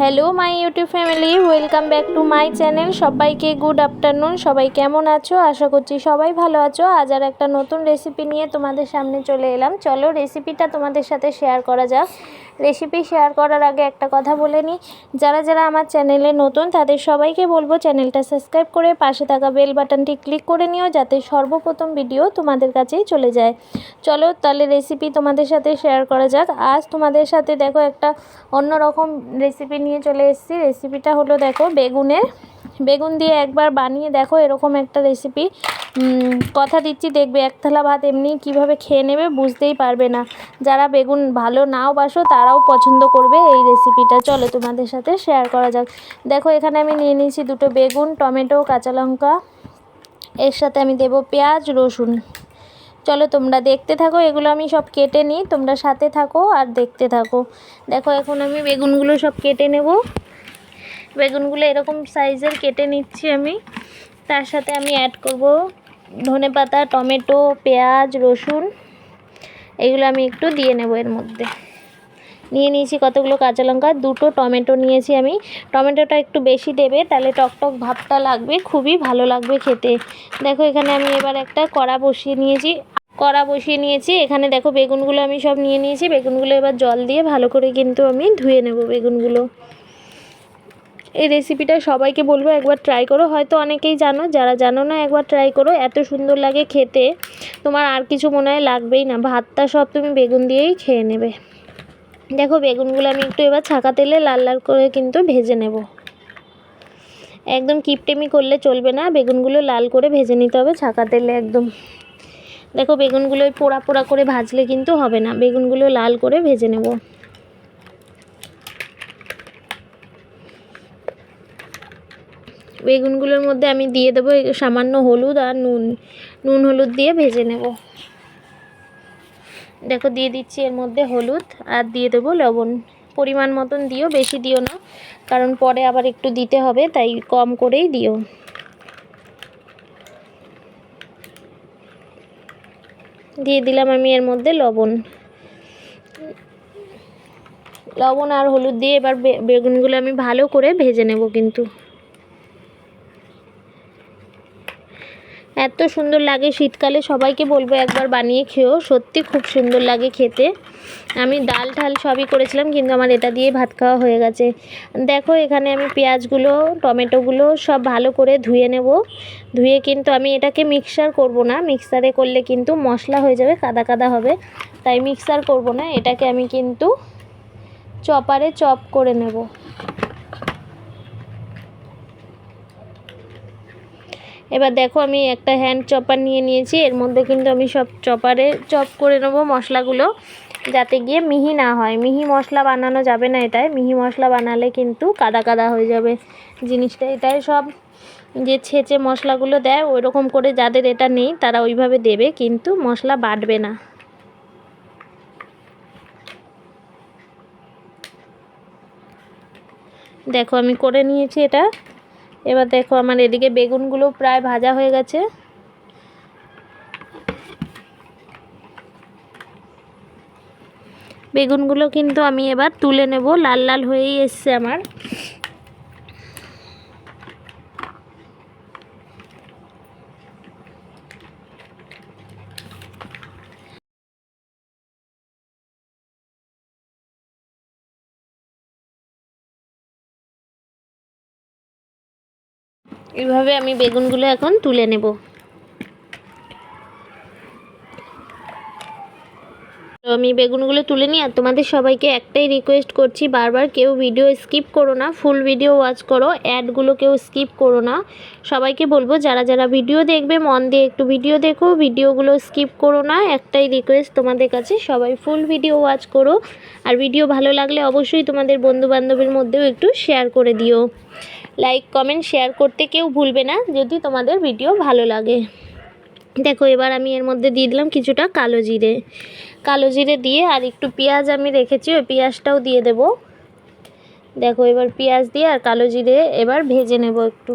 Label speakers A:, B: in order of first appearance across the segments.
A: Hello my YouTube family welcome back to my channel সবাইকে good afternoon সবাই কেমন আছো? আশা করছি সবাই ভালো আছো। আজ আর একটা নতুন রেসিপি নিয়ে তোমাদের সামনে চলে এলাম। চলো রেসিপিটা তোমাদের সাথে শেয়ার করা যাক। রেসিপি শেয়ার করার আগে একটা কথা বলে নিই। যারা যারা আমার চ্যানেলে নতুন, তাদের সবাইকে বলব চ্যানেলটা সাবস্ক্রাইব করে পাশে থাকা বেল বাটনটি ক্লিক করে নিও যাতে সর্বপ্রথম ভিডিও তোমাদের কাছেই চলে যায়। চলো তাহলে রেসিপি তোমাদের সাথে শেয়ার করা যাক। আজ তোমাদের সাথে দেখো একটা অন্যরকম রেসিপি নিয়ে চলে এসেছি। রেসিপিটা হলো দেখো বেগুনের বেগুন দিয়ে একবার বানিয়ে দেখো, এরকম একটা রেসিপি কথা দিচ্ছি, দেখবে এক থালা ভাত এমনি কীভাবে খেয়ে নেবে বুঝতেই পারবে না। যারা বেগুন ভালো নাও বাসো, তারাও পছন্দ করবে এই রেসিপিটা চলো তোমাদের সাথে শেয়ার করা যাক। দেখো, এখানে আমি নিয়ে নিয়েছি দুটো বেগুন, টমেটো, কাঁচা লঙ্কা। এর সাথে আমি দেব পেঁয়াজ, রসুন। চলো তোমরা দেখতে থাকো, এগুলো আমি সব কেটে নিই। তোমরা সাথে থাকো আর দেখতে থাকো। দেখো, এখন আমি বেগুনগুলো সব কেটে নেব। বেগুনগুলো এরকম সাইজের কেটে নিচ্ছি আমি। তার সাথে আমি অ্যাড করব ধনে পাতা, টমেটো, পেঁয়াজ, রসুন। এগুলো আমি একটু দিয়ে নেব এর মধ্যে। নিয়ে নিয়েছি কতগুলো কাঁচা লঙ্কা, দুটো টমেটো নিয়েছি আমি। টমেটোটা একটু বেশি দেবে, তাহলে টকটক ভাবটা লাগবে, খুবই ভালো লাগবে খেতে। দেখো এখানে আমি এবার একটা কড়া বসিয়ে নিয়েছি। কড়া বসিয়ে নিয়েছি, এখানে দেখো বেগুনগুলো আমি সব নিয়ে নিয়েছি। বেগুনগুলো এবার জল দিয়ে ভালো করে কিন্তু আমি ধুয়ে নেব বেগুনগুলো। এই রেসিপিটা সবাইকে বলব, একবার ট্রাই করো। হয়তো অনেকেই জানো, যারা জানো না, একবার ট্রাই করো। এত সুন্দর লাগে খেতে। তোমার আর কিছু মনে হয় লাগবেই না। ভাতটা সব তুমি বেগুন দিয়েই খেয়ে নেবে। দেখো, বেগুনগুলো আমি একটু এবার ছাকা তেলে লাল লাল করে কিন্তু ভেজে নেব। একদম কিপটেমি করলে চলবে না। বেগুনগুলো লাল করে ভেজে নিতে হবে ছাকা তেলে একদম। দেখো, বেগুনগুলো পোড়া পোড়া করে ভাজলে কিন্তু হবে না। বেগুনগুলো লাল করে ভেজে নেব। বেগুনগুলোর মধ্যে আমি দিয়ে দেবো সামান্য হলুদ আর নুন নুন হলুদ দিয়ে ভেজে নেব। দেখো, দিয়ে দিচ্ছি এর মধ্যে হলুদ আর দিয়ে দেবো লবণ। পরিমাণ মতন দিও, বেশি দিও না, কারণ পরে আবার একটু দিতে হবে, তাই কম করেই দিও। দিয়ে দিলাম আমি এর মধ্যে লবণ। লবণ আর হলুদ দিয়ে এবার বেগুনগুলো আমি ভালো করে ভেজে নেব কিন্তু। এত সুন্দর লাগে শীতকালে, সবাইকে বলব একবার বানিয়ে খেও সত্যি খুব সুন্দর লাগে খেতে। আমি ডাল ঠাল সবই করেছিলাম, কিন্তু আমার এটা দিয়ে ভাত খাওয়া হয়ে গেছে। দেখো, এখানে আমি পেঁয়াজগুলো, টমেটোগুলো সব ভালো করে ধুয়ে নেব। ধুয়ে কিন্তু আমি এটাকে মিক্সার করব না। মিক্সারে করলে কিন্তু মশলা হয়ে যাবে, কাদা কাদা হবে। তাই মিক্সার করব না, এটাকে আমি কিন্তু চপারে চপ করে নেব। এবার দেখো আমি একটা হ্যান্ড চপার নিয়ে নিয়েছি। এর মধ্যে কিন্তু আমি সব চপারে চপ করে নেব মশলাগুলো, যাতে গিয়ে মিহি না হয়। মিহি মশলা বানানো যাবে না এটায়। মিহি মশলা বানালে কিন্তু কাদা কাদা হয়ে যাবে জিনিসটা। এটাই সব যে ছেঁচে মশলাগুলো দেয় ওই রকম করে যাদের এটা নেই, তারা ওইভাবে দেবে, কিন্তু মশলা বাটবে না। দেখো আমি করে নিয়েছি এটা। এবার দেখো আমার এদিকে বেগুনগুলো প্রায় ভাজা হয়ে গেছে। বেগুনগুলো কিন্তু আমি এবার তুলে নেব, লাল লাল হয়েই এসছে আমার। এভাবে আমি বেগুনগুলো এখন তুলে নেব। তো আমি বেগুনগুলো তুলে নিই আর তোমাদের সবাইকে একটাই রিকোয়েস্ট করছি, বারবার কেউ ভিডিও স্কিপ করো না ফুল ভিডিও ওয়াচ করো অ্যাডগুলো কেউ স্কিপ করো না। সবাইকে বলব, যারা যারা ভিডিও দেখবে, মন দিয়ে একটু ভিডিও দেখো ভিডিওগুলো স্কিপ করো না, একটাই রিকোয়েস্ট তোমাদের কাছে, সবাই ফুল ভিডিও ওয়াচ করো। আর ভিডিও ভালো লাগলে অবশ্যই তোমাদের বন্ধু বান্ধবের মধ্যেও একটু শেয়ার করে দিও। লাইক কমেন্ট শেয়ার করতে কেউ ভুলবে না, যদি তোমাদের ভিডিও ভালো লাগে। দেখো, এবার আমি এর মধ্যে দিয়ে দিলাম কিছুটা কালো জিরে। কালো জিরে দিয়ে আর একটু পেঁয়াজ আমি রেখেছি, ওই পেঁয়াজটাও দিয়ে দেব। দেখো, এবার পেঁয়াজ দিয়ে আর কালো জিরে এবার ভেজে নেব একটু।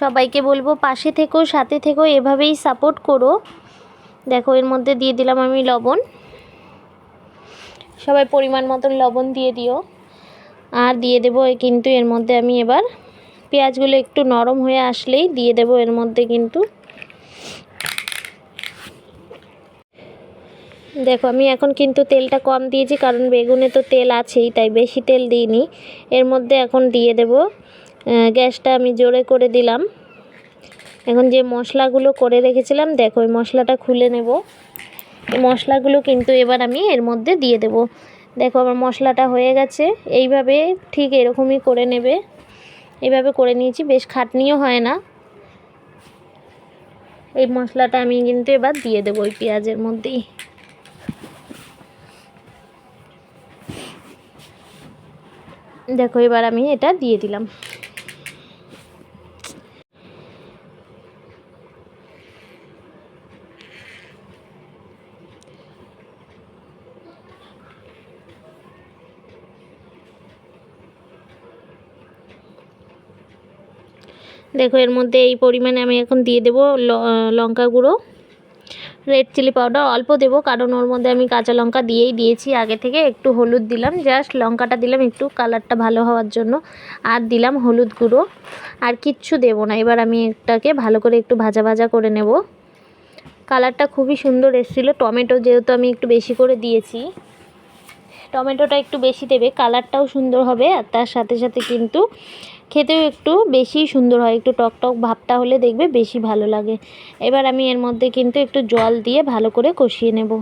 A: সবাইকে বলব, পাশে থেকো, সাথে থেকো, এভাবেই সাপোর্ট করো। দেখো, এর মধ্যে দিয়ে দিলাম আমি লবণ। সবাই পরিমাণ মতন লবণ দিয়ে দিও। আর দিয়ে দেবো কিন্তু এর মধ্যে আমি এবার পেঁয়াজগুলো একটু নরম হয়ে আসলেই দিয়ে দেব এর মধ্যে কিন্তু। দেখো, আমি এখন কিন্তু তেলটা কম দিয়েছি কারণ বেগুনে তো তেল আছেই, তাই বেশি তেল দিইনি। এর মধ্যে এখন দিয়ে দেব গ্যাসটা আমি জোরে করে দিলাম। এখন যে মশলাগুলো করে রেখেছিলাম, দেখো, ওই মশলাটা খুলে নেব। মশলাগুলো কিন্তু এবার আমি এর মধ্যে দিয়ে দেব। দেখো আমার মশলাটা হয়ে গেছে, এইভাবে ঠিক এরকমই করে নেবে। এইভাবে করে নিয়েছি, বেশ খাটনিও হয় না। এই মশলাটা আমি কিন্তু এবার দিয়ে দেবো ওই পেঁয়াজের মধ্যেই। দেখো এবার আমি এটা দিয়ে দিলাম। দেখো, এর মধ্যে এই পরিমাণে আমি এখন দিয়ে দেবো লঙ্কা গুঁড়ো। রেড চিলি পাউডার অল্প দেবো, কারণ ওর মধ্যে আমি কাঁচা লঙ্কা দিয়েই দিয়েছি। আগে থেকে একটু হলুদ দিলাম জাস্ট লঙ্কাটা দিলাম একটু কালারটা ভালো হওয়ার জন্য। আর দিলাম হলুদ গুঁড়ো। আর কিচ্ছু দেবো না, এবার আমি এটাকে ভালো করে একটু ভাজা ভাজা করে নেব। কালারটা খুবই সুন্দর এসেছিল, টমেটো যেহেতু আমি একটু বেশি করে দিয়েছি। টমেটোটা একটু বেশি দেবে, কালারটাও সুন্দর হবে আর তার সাথে সাথে কিন্তু খেতেও একটু বেশি সুন্দর হয়, একটু টক টক ভাবটা হলে দেখবে বেশি ভালো লাগে। এবার আমি এর মধ্যে কিন্তু একটু জল দিয়ে ভালো করে কষিয়ে নেব।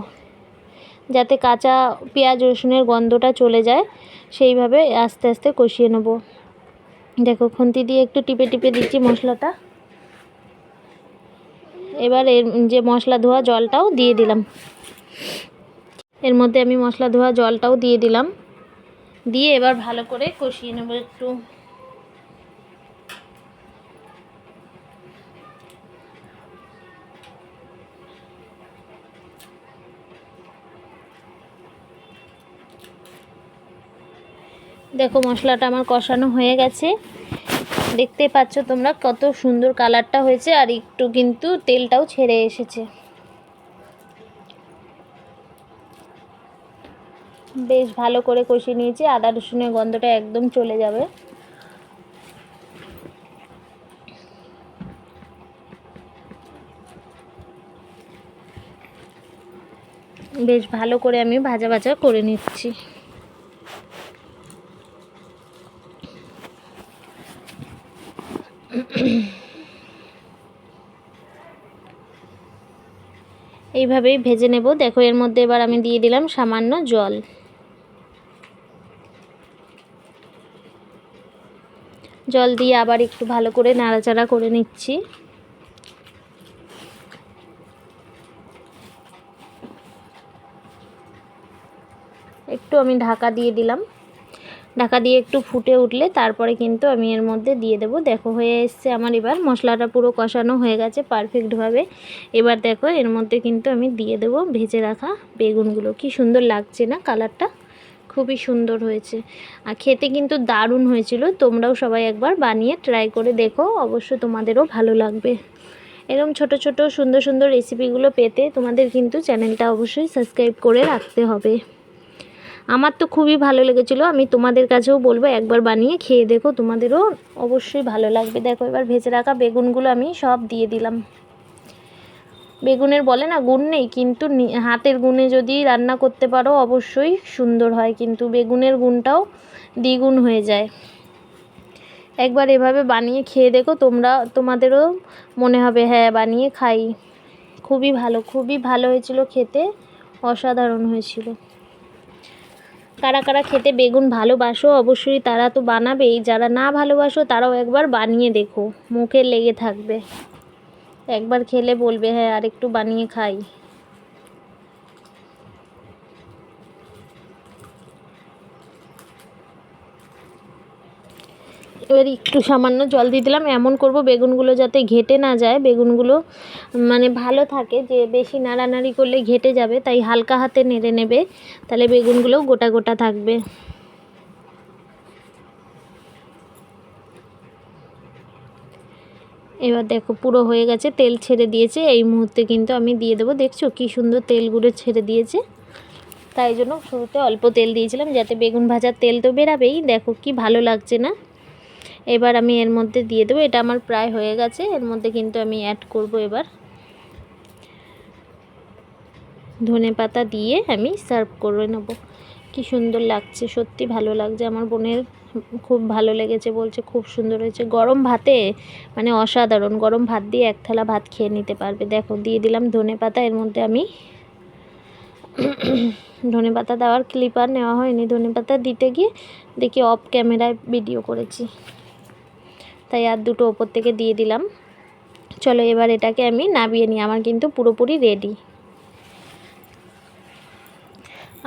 A: যাতে কাঁচা পেঁয়াজ রসুনের গন্ধটা চলে যায়, সেইভাবে আস্তে আস্তে কষিয়ে নেব। দেখো, খুন্তি দিয়ে একটু টিপে টিপে দিচ্ছি মশলাটা। এবার এর যে মশলা ধোয়া জলটাও দিয়ে দিলাম। এর মধ্যে আমি মশলা ধোয়া জলটাও দিয়ে দিলাম। দিয়ে এবার ভালো করে কষিয়ে নেব একটু। দেখো মশলাটা আমার কষানো হয়ে গেছে। দেখতে পাচ্ছ তোমরা কত সুন্দর কালারটা হয়েছে আর একটু কিন্তু তেলটাও ছেড়ে এসেছে। বেশ ভালো করে কষিয়ে নিয়েছি। আদা রসুনের গন্ধটা একদম চলে যাবে। বেশ ভালো করে আমি ভাজা ভাজা করে নিচ্ছি। এইভাবেই ভেজে নেব। দেখো, এর মধ্যে এবার আমি দিয়ে দিলাম সামান্য জল। জল দিয়ে আবার একটু ভালো করে নাড়াচাড়া করে নিচ্ছি। একটু আমি ঢাকা দিয়ে দিলাম। ঢাকা দিয়ে একটু ফুটে উঠলে তারপরে কিন্তু আমি এর মধ্যে দিয়ে দেবো। দেখো, হয়ে এসছে আমার এবার। মশলাটা পুরো কষানো হয়ে গেছে পারফেক্টভাবে। এবার দেখো, এর মধ্যে কিন্তু আমি দিয়ে দেবো ভেজে রাখা বেগুনগুলো। কি সুন্দর লাগছে না কালারটা? খুবই সুন্দর হয়েছে। আর খেতে কিন্তু দারুণ হয়েছিল। তোমরাও সবাই একবার বানিয়ে ট্রাই করে দেখো। অবশ্য তোমাদেরও ভালো লাগবে। এরকম ছোট ছোট, সুন্দর সুন্দর রেসিপিগুলো পেতে তোমাদের কিন্তু চ্যানেলটা অবশ্যই সাবস্ক্রাইব করে রাখতে হবে। আমার তো খুবই ভালো লেগেছিলো। আমি তোমাদের কাছেও বলব একবার বানিয়ে খেয়ে দেখো। তোমাদেরও অবশ্যই ভালো লাগবে। দেখো এবার ভেজে রাখা বেগুনগুলো আমি সব দিয়ে দিলাম। বেগুনের বলে না গুণ নেই, কিন্তু হাতের গুণে যদি রান্না করতে পারো অবশ্যই সুন্দর হয়, কিন্তু বেগুনের গুণটাও দ্বিগুণ হয়ে যায়। একবার এভাবে বানিয়ে খেয়ে দেখো, তোমরা, তোমাদেরও মনে হবে হ্যাঁ বানিয়ে খাই। খুবই ভালো খুবই ভালো হয়েছিল খেতে, অসাধারণ হয়েছিল। কারা কারা খেতে বেগুন ভালোবাসো, অবশ্যই তারা তো বানাবেই, যারা না ভালোবাসো তারাও একবার বানিয়ে দেখো, মুখে লেগে থাকবে। একবার খেলে বলবে হ্যাঁ আর একটু বানিয়ে খাই। এবার একটু সামান্য জল দিয়ে দিলাম। এমন করব বেগুনগুলো যাতে ঘেটে না যায়। বেগুনগুলো মানে ভালো থাকে, যে বেশি নাড়ানাড়ি করলে ঘেটে যাবে, তাই হালকা হাতে নেড়ে নেবে। তাহলে বেগুনগুলোও গোটা গোটা থাকবে। এবার দেখো পুরো হয়ে গেছে, তেল ছেড়ে দিয়েছে। এই মুহূর্তে কিন্তু আমি দিয়ে দেবো। দেখছ কি সুন্দর তেলগুলো ছেড়ে দিয়েছে? তাই জন্য শুরুতে অল্প তেল দিয়েছিলাম যাতে বেগুন ভাজার তেল তো বেরাবেই। দেখো কি ভালো লাগছে না? এবার আমি এর মধ্যে দিয়ে দেবো। এটা আমার প্রায় হয়ে গেছে। এর মধ্যে কিন্তু আমি অ্যাড করব এবার। ধনে পাতা দিয়ে আমি সার্ভ করে নেব। কি সুন্দর লাগছে, সত্যি ভালো লাগছে। আমার বোনের খুব ভালো লেগেছে, বলছে খুব সুন্দর হয়েছে। গরম ভাতে মানে অসাধারণ, গরম ভাত দিয়ে এক থালা ভাত খেয়ে নিতে পারবে। দেখো, দিয়ে দিলাম ধনে পাতা, এর মধ্যে আমি ধনে পাতা দেওয়ার ক্লিপ আর নেওয়া হয়নি। ধনে পাতা দিতে গিয়ে দেখি অফ ক্যামেরায় ভিডিও করেছি। তাই আর দুটো ওপর থেকে দিয়ে দিলাম। চলো এবার এটাকে আমি নাবিয়ে নিই। আমার কিন্তু পুরোপুরি রেডি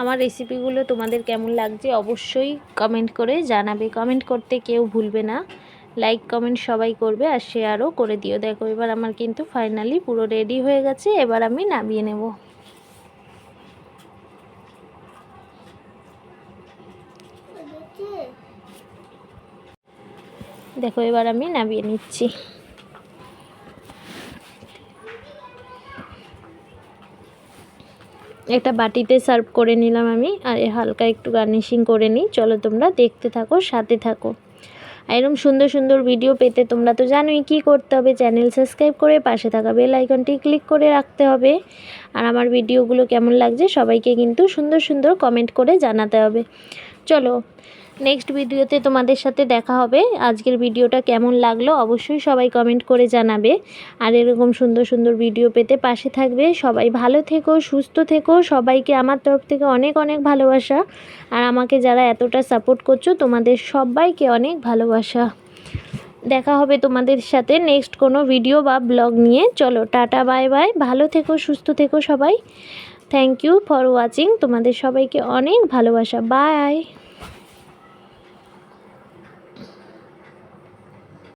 A: আমার রেসিপিগুলো তোমাদের কেমন লাগছে অবশ্যই কমেন্ট করে জানাবে। কমেন্ট করতে কেউ ভুলবে না। লাইক কমেন্ট সবাই করবে আর শেয়ারও করে দিও। দেখো, এবার আমার কিন্তু ফাইনালি পুরো রেডি হয়ে গেছে। এবার আমি নামিয়ে নেব। দেখো, এবার আমি নামিয়ে নিচ্ছি। একটা বাটিতে সার্ভ করে নিলাম আমি, আর হালকা একটু গার্নিশিং করে নিই। চলো তোমরা দেখতে থাকো, সাথে থাকো। এরম সুন্দর সুন্দর ভিডিও পেতে তোমরা তো জানোই কি করতে হবে। চ্যানেল সাবস্ক্রাইব করে পাশে থাকা বেল আইকনটি ক্লিক করে রাখতে হবে। আর আমার ভিডিওগুলো কেমন লাগছে সবাইকে কিন্তু সুন্দর সুন্দর কমেন্ট করে জানাতে হবে। চলো নেক্সট ভিডিওতে তোমাদের সাথে দেখা হবে। আজকের ভিডিওটা কেমন লাগল অবশ্যই সবাই কমেন্ট করে জানাবে। আর এরকম সুন্দর সুন্দর ভিডিও পেতে পাশে থাকবে। সবাই ভালো থেকো, সুস্থ থেকো। সবাইকে আমার তরফ থেকে অনেক অনেক ভালোবাসা। আর আমাকে যারা এতটা সাপোর্ট করছ, তোমাদের সবাইকে অনেক ভালোবাসা। দেখা হবে তোমাদের সাথে নেক্সট কোনো ভিডিও বা ব্লগ নিয়ে। চলো, টাটা বাই বাই ভালো থেকো, সুস্থ থেকো সবাই। থ্যাংক ইউ ফর ওয়াচিং তোমাদের সবাইকে অনেক ভালোবাসা। বাই